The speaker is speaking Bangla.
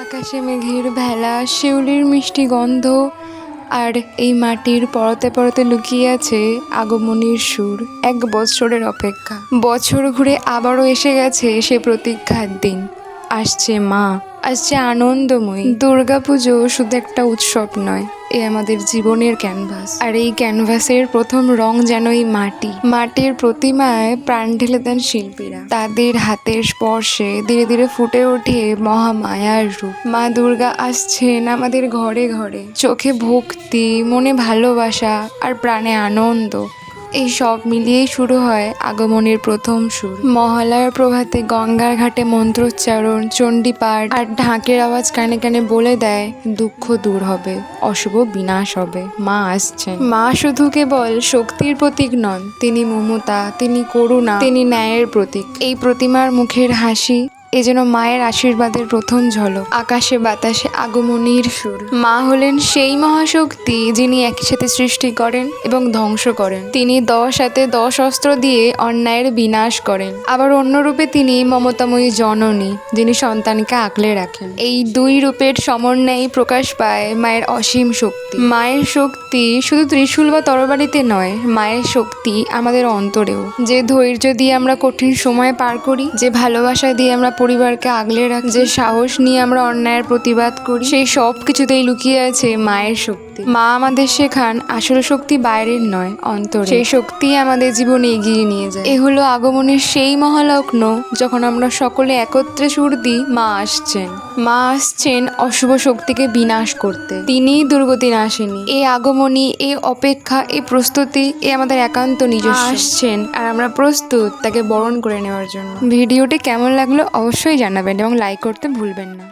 আকাশে মেঘের ভেলা, শিউলির মিষ্টি গন্ধ, আর এই মাটির পরতে পরতে লুকিয়ে আছে আগমনীর সুর, এক বছরের অপেক্ষা। বছর ঘুরে আবারও এসে গেছে সে প্রতীক্ষার দিন। আসছে মা, আসছে আনন্দময়ী। দুর্গাপুজো শুধু একটা উৎসব নয় এ আমাদের জীবনের ক্যানভাস আর এই ক্যানভাসের প্রথম রং যেন এই মাটি। মাটির প্রতিমায় প্রাণ ঢেলে দেন শিল্পীরা। তাদের হাতের স্পর্শে ধীরে ধীরে ফুটে ওঠে মহামায়ার রূপ। মা দুর্গা আসছেন আমাদের ঘরে ঘরে। চোখে ভক্তি, মনে ভালোবাসা আর প্রাণে আনন্দ। এই সব মিলিয়েই শুরু হয় আগমনের প্রথম সুর। মহালয়ার প্রভাতে গঙ্গার ঘাটে মন্ত্রোচ্চারণ, চণ্ডীপাঠ আর ঢাকের আওয়াজ কানে কানে বলে দেয়, দুঃখ দূর হবে, অশুভ বিনাশ হবে, মা আসছেন। মা শুধু কেবল শক্তির প্রতীক নন, তিনি মমতা, তিনি করুণা, তিনি ন্যায়ের প্রতীক। এই প্রতিমার মুখের হাসি এ যেন মায়ের আশীর্বাদের প্রথম ঝলক। আকাশে বাতাসে আগমনীর সুর। মা হলেন সেই মহাশক্তি যিনি একই সাথে সৃষ্টি করেন এবং ধ্বংস করেন। তিনি দশ হাতে দশ অস্ত্র দিয়ে অন্যায়ের বিনাশ করেন। আবার অন্য রূপে তিনি মমতাময়ী জননী, যিনি সন্তানকে আগলে রাখেন। এই দুই রূপের সমন্বয়ে প্রকাশ পায় মায়ের অসীম শক্তি। মায়ের শক্তি শুধু ত্রিশূল বা তরবারিতে নয়, মায়ের শক্তি আমাদের অন্তরেও। যে ধৈর্য দিয়ে আমরা কঠিন সময় পার করি, যে ভালোবাসা দিয়ে আমরা পরিবারকে আগলে রাখ। যে সাহস নিয়ে আমরা অন্যায়ের প্রতিবাদ করি, সেই সব কিছুতেই লুকিয়ে আছে মায়ের শক্তি। মা আমাদের শেখান, আসল শক্তি বাইরের নয়, অন্তর। সেই শক্তি আমাদের জীবনে এগিয়ে নিয়ে যায়। এ হলো আগমনের সেই মহালগ্ন, যখন আমরা সকলে একত্রে সুর দিই মা আসছেন। মা আসছেন অশুভ শক্তিকে বিনাশ করতে। তিনি দুর্গতি আসেনি এই আগমনী এই অপেক্ষা এই প্রস্তুতি এ আমাদের একান্ত নিজস্ব। আসছেন আর আমরা প্রস্তুত তাকে বরণ করে নেওয়ার জন্য। ভিডিওটি কেমন লাগল অবশ্যই জানাবেন এবং লাইক করতে ভুলবেন না।